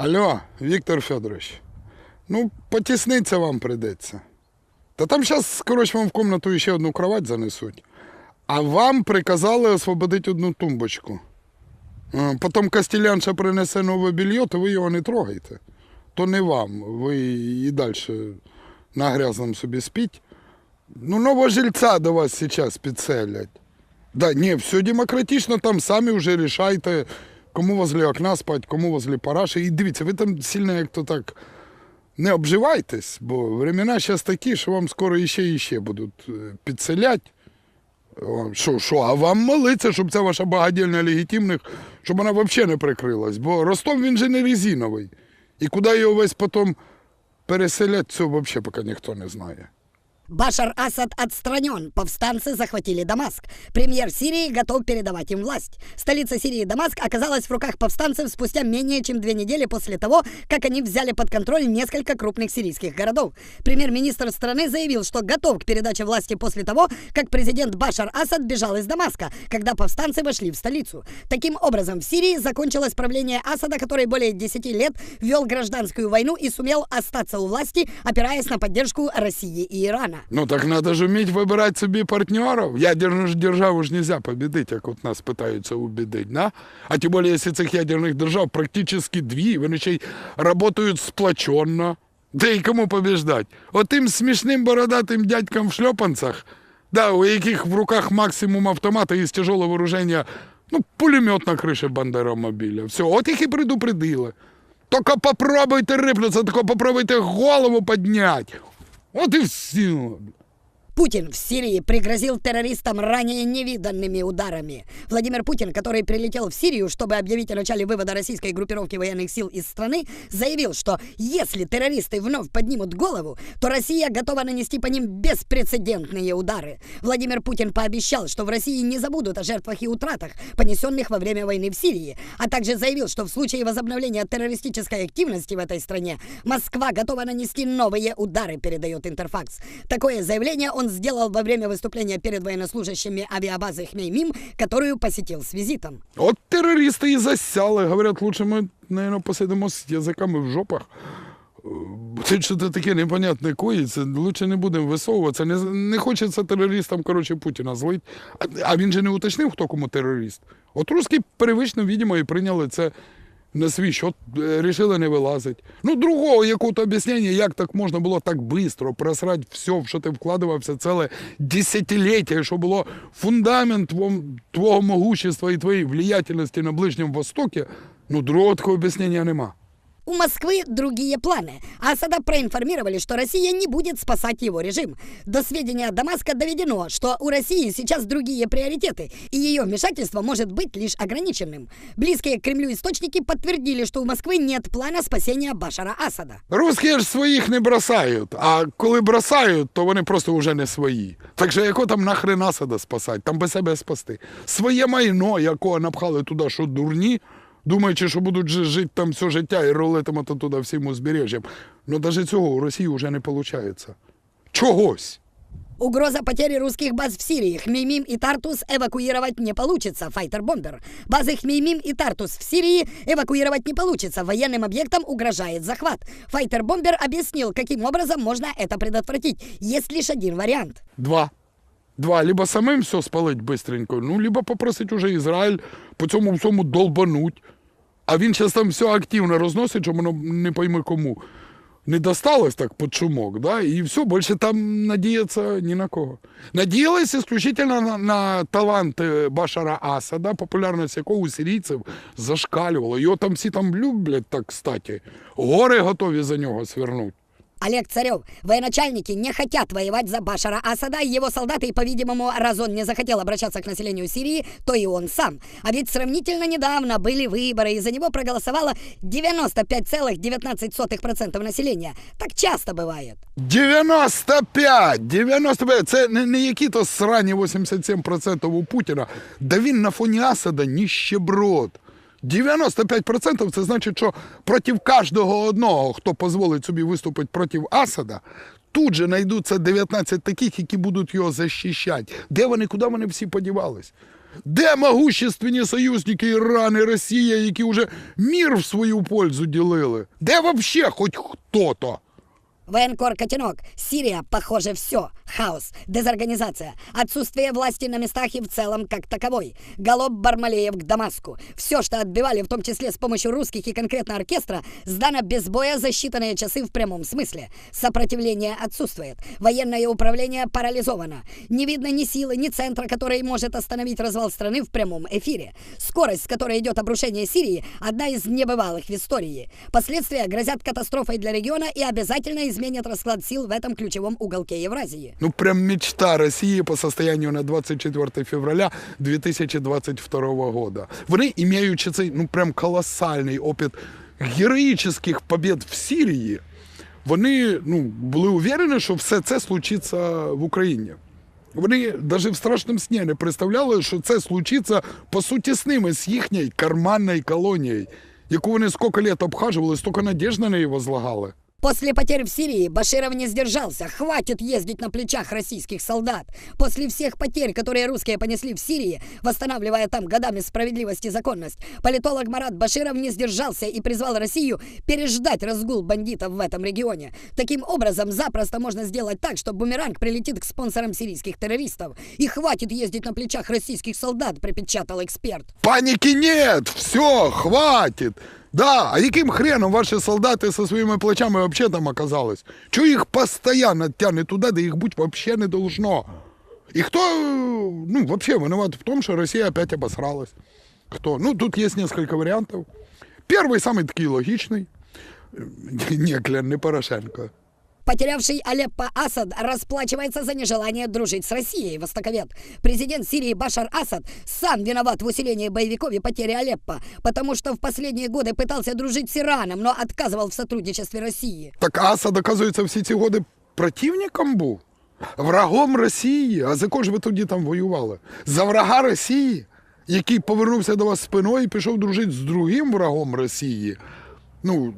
Алло, Віктор Федорович, ну, потісниться вам прийдеться. Та там зараз, коротше, вам в комнату ще одну кровать занесуть. А вам приказали освободити одну тумбочку. Е, Потім Костілянша принесе нове белье, то ви його не трогайте. То не вам. Ви і далі на грязному собі спіть. Ну, нового жильця до вас зараз підселять. Да, ні, все демократично, там самі вже рішайте, кому возле окна спать, кому возле параші. І дивіться, ви там сильно як то так не обживайтесь, бо времена зараз такі, що вам скоро іще і іще будуть е, підселять. Що, що, а вам молиться, щоб ця ваша багадільня легітимних, щоб вона взагалі не прикрилась. Бо Ростов він же не резиновий. І куди його весь потім переселять, це взагалі поки ніхто не знає. Башар Асад отстранен. Повстанцы захватили Дамаск. Премьер Сирии готов передавать им власть. Столица Сирии Дамаск оказалась в руках повстанцев спустя менее чем две недели после того, как они взяли под контроль несколько крупных сирийских городов. Премьер-министр страны заявил, что готов к передаче власти после того, как президент Башар Асад бежал из Дамаска, когда повстанцы вошли в столицу. Таким образом, в Сирии закончилось правление Асада, который более 10 лет вел гражданскую войну и сумел остаться у власти, опираясь на поддержку России и Ирана. Ну так треба ж вміти вибирати собі партнерів. Ядерну державу ж нельзя победить, як от нас питаються убедить, да? А тим більше, якщо цих ядерних держав практично дві, вони ще й працюють сплоченно. Де і кому побіждать? Отим смішним бородатим дядькам в шльопанцях, да, у яких в руках максимум автомата і з тяжелого вооруження, ну, пулемет на криші бандеромобіля. Все, от їх і предупредили. Только попробуйте рипнуться, только попробуйте голову поднять. Onde o Senhor! Путин в Сирии пригрозил террористам ранее невиданными ударами. Владимир Путин, который прилетел в Сирию, чтобы объявить о начале вывода российской группировки военных сил из страны, заявил, что если террористы вновь поднимут голову, то Россия готова нанести по ним беспрецедентные удары. Владимир Путин пообещал, что в России не забудут о жертвах и утратах, понесенных во время войны в Сирии, а также заявил, что в случае возобновления террористической активности в этой стране Москва готова нанести новые удары, передает Интерфакс. Такое заявление он сделал во время выступления перед военнослужащими авиабазы Хмеймим, которую посетил с визитом. От терористи і засяли. Говорять, лучше ми, наверное, посидимо з язиками в жопах. Це що це таке непонятне коїться, лучше не будемо висовуватися. Не, не хочеться терористам, коротше, Путіна злить. А, а він же не уточнив, хто кому терорист. От русські привично, видимо, і прийняли це на свій счет, е, рішили не вилазити. Ну, другого якого-то об'яснення, як так можна було так швидко просрати все, в що ти вкладувався ціле десятиліття, що було фундамент твого, твого могущества і твоєї влиятельності на Ближньому Востокі, ну, другого такого об'яснення нема. У Москвы другие планы. Асада проинформировали, что Россия не будет спасать его режим. До сведения Дамаска доведено, что у России сейчас другие приоритеты, и ее вмешательство может быть лишь ограниченным. Близкие к Кремлю источники подтвердили, что у Москвы нет плана спасения Башара Асада. Русські ж своїх не бросають, а коли бросають, то вони просто вже не свої. Так що яко там нахрен Асада спасати, там би себе спасти. Своє майно, якого напхали туди, що дурні, думаючи, що будуть жи- жити там все життя і рулитимати туди всім узбережжям. Ну навіть цього у Росії вже не виходить. Чогось. Угроза потери русских баз в Сирии. Хмеймим и Тартус эвакуировать не получится. Файтер-бомбер. Базы Хмеймим и Тартус в Сирии эвакуировать не получится. Военным объектам угрожает захват. Файтер-бомбер объяснил, каким образом можно это предотвратить. Есть лишь один вариант. Два. Два. Либо самим все спалить бистренько, ну, либо попросить уже Ізраїль по цьому всьому долбануть. А він зараз там все активно розносить, що воно не пойми кому. Не досталось так під шумок, да? і все, більше там надіятися ні на кого. Надіялися исключительно на, на талант Башара Башара Асада, популярність якого у сирійців зашкалювала. Його там всі там люблять, так кстати. Гори готові за нього свернуть. Олег Царев. Военачальники не хотят воевать за Башара Асада. Его солдаты, по-видимому, раз он не захотел обращаться к населению Сирии, то и он сам. А ведь сравнительно недавно были выборы, и за него проголосовало 95,19% населения. Так часто бывает. 95! 95! Це не, не які то срані 87% у Путіна. Да він на фоні Асада ніщеброд. 95% це значить, що проти кожного одного, хто дозволить собі виступити проти Асада, тут же знайдуться 19 таких, які будуть його захищати. Де вони, куди вони всі подівались? Де могущественні союзники Іран і Росія, які вже мір в свою пользу ділили? Де взагалі хоч хто-то? Военкор Котенок. Сирия, похоже, все. Хаос, дезорганизация, отсутствие власти на местах и в целом как таковой. Галоп Бармалеев к Дамаску. Все, что отбивали, в том числе с помощью русских и конкретно оркестра, сдано без боя за считанные часы в прямом смысле. Сопротивление отсутствует. Военное управление парализовано. Не видно ни силы, ни центра, который может остановить развал страны в прямом эфире. Скорость, с которой идет обрушение Сирии, одна из небывалых в истории. Последствия грозят катастрофой для региона и обязательно изменят расклад сил в этом ключевом уголке Евразии. Ну, прям мечта России по состоянию на 24 февраля 2022 года. Вони, імеючи цей, ну, прям колосальний опит героїчних побед в Сирії, вони ну, були уверені, що все це случиться в Україні. Вони навіть в страшному сні не представляли, що це случиться по суті з ними, з їхньою карманною колонією, яку вони скільки літ обхажували, стільки надіжд на неї возлагали. После потерь в Сирии Баширов не сдержался. Хватит ездить на плечах российских солдат. После всех потерь, которые русские понесли в Сирии, восстанавливая там годами справедливость и законность, политолог Марат Баширов не сдержался и призвал Россию переждать разгул бандитов в этом регионе. Таким образом, запросто можно сделать так, что бумеранг прилетит к спонсорам сирийских террористов. И хватит ездить на плечах российских солдат, припечатал эксперт. Паніки нет, все, хватит. Да, а яким хреном ваші солдати зі своїми плечами вообще там оказались? Чого їх постійно тягне туди, де їх бути вообще не должно? І хто, ну, вообще виноват в том, что Россия опять обосралась? Кто? Ну, тут есть несколько вариантов. Первый, самый такой логичный. Не, Клен, не Порошенко. Потерявший Алеппо Асад расплачивается за нежелание дружить с Россией, востоковед. Президент Сирии Башар Асад сам виноват в усилении боевиков и потере Алеппо, потому что в последние годы пытался дружить с Ираном, но отказывал в сотрудничестве России. Так Асад, оказується, всі ці годи противником був? Врагом Росії. А за кого ж ви тоді там воювали? За врага Росії, який повернувся до вас спиною і пішов дружити з другим врагом Росії. Ну,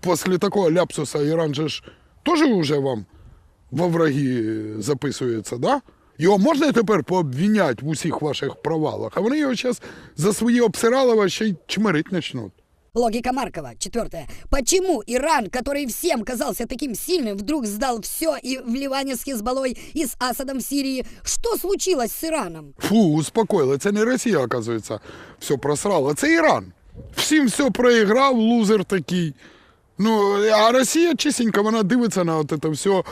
після такого ляпсуса Іран же ж теж вже вам во враги записується, да? Його можна тепер пообвіняти в усіх ваших провалах, а вони його зараз за свої обсиралова ще й чмирить почнуть. Логика Маркова. Четвертое. Почему Иран, который всем казался таким сильным, вдруг сдал все и в Ливане с Хизбаллой, и с Асадом в Сирии? Что случилось с Ираном? Фу, успокоїли. Це не Росія, оказується, все просрала. Це Іран. Всім все проіграв, лузер такий. Ну, а Росія чистенько, вона дивиться на от це все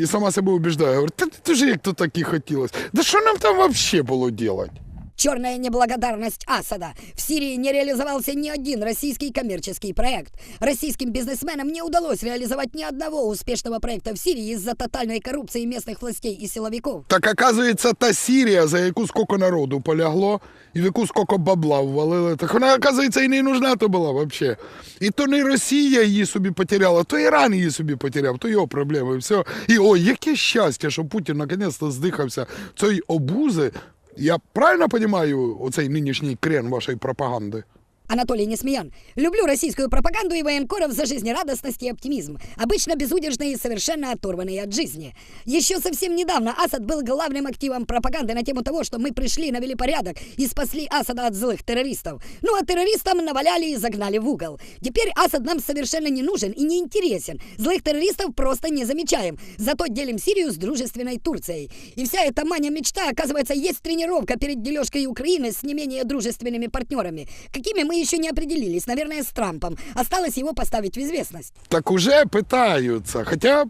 і сама себе убіждає. Говорить, та ти ж як то так і хотілося. Да що нам там взагалі було робити? Черная неблагодарность Асада. В Сирии не реализовался ни один российский коммерческий проект. Российским бизнесменам не удалось реализовать ни одного успешного проекта в Сирии из-за тотальной коррупции местных властей и силовиков. Так оказується, та Сірія, за яку скільки народу полягло, і в яку скільки бабла ввалили, так вона, оказується, і не нужна то була взагалі. І то не Росія її собі потеряла, то Іран її собі потеряв, то його проблеми. і Все. І ой, яке щастя, що Путін наконець-то здихався цієї обузи. Я правильно розумію оцей нинішній крен вашої пропаганди? Анатолий Несмеян. Люблю российскую пропаганду и военкоров за жизнерадостность и оптимизм. Обычно безудержные и совершенно оторванные от жизни. Еще совсем недавно Асад был главным активом пропаганды на тему того, что мы пришли, навели порядок и спасли Асада от злых террористов. Ну а террористам наваляли и загнали в угол. Теперь Асад нам совершенно не нужен и не интересен. Злых террористов просто не замечаем. Зато делим Сирию с дружественной Турцией. И вся эта мания-мечта, оказывается, есть тренировка перед дележкой Украины с не менее дружественными партнерами. Какими мы еще не определились, наверное, с Трампом. Осталось его поставить в известность. Так уже питаються, хоча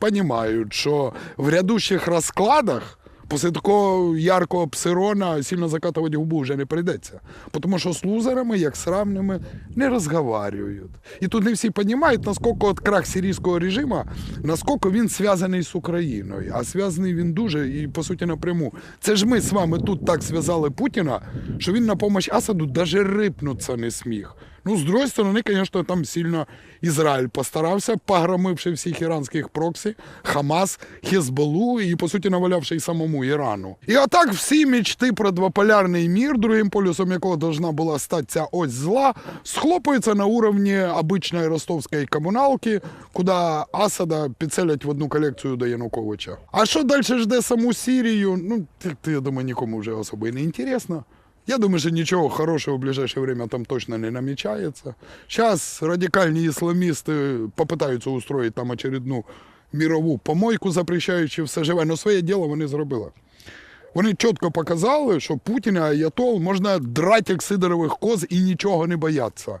розуміють, що в рядущих розкладах після такого яркого псирона сильно закатувати губу вже не прийдеться. Тому що з лузерами, як з равними, не розговорюють. І тут не всі розуміють, наскільки от крах сирійського режиму, наскільки він зв'язаний з Україною. А зв'язаний він дуже і, по суті, напряму. Це ж ми з вами тут так зв'язали Путіна, що він на допомогу Асаду навіть рипнутися не сміг. Ну, з другої сторони, звісно, там сильно Ізраїль постарався, погромивши всіх іранських проксі, Хамас, Хезболу і, по суті, навалявши й самому Ірану. І отак всі мечти про двополярний мір, другим полюсом якого должна була стати ця ось зла, схлопуються на уровні обичної ростовської комуналки, куди Асада підселять в одну колекцію до Януковича. А що далі жде саму Сірію? Ну, ти, я думаю, нікому вже особо і не інтересно. Я думаю, что ничего хорошего в ближайшее время там точно не намечается. Сейчас радикальные исламисты попытаются устроить там очередну мирову помойку, запрещаючи все живе. Но своє діло вони зробили. Вони чітко показали, що Путін і Аятол можна драти як сидорових коз і нічого не бояться.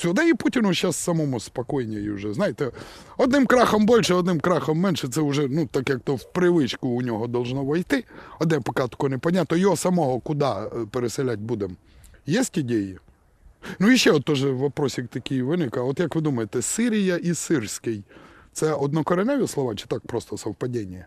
Сюди і Путіну зараз самому спокійніше вже. Знаєте, одним крахом більше, одним крахом менше. Це вже, ну, так як то в привичку у нього должно войти. Одне поки тако не понятно. Його самого куди е, переселяти будемо? Є ідеї? Ну і ще от теж вопросик такий виник. А От як ви думаєте, Сирія і Сирський це однокореневі слова чи так просто совпадіння?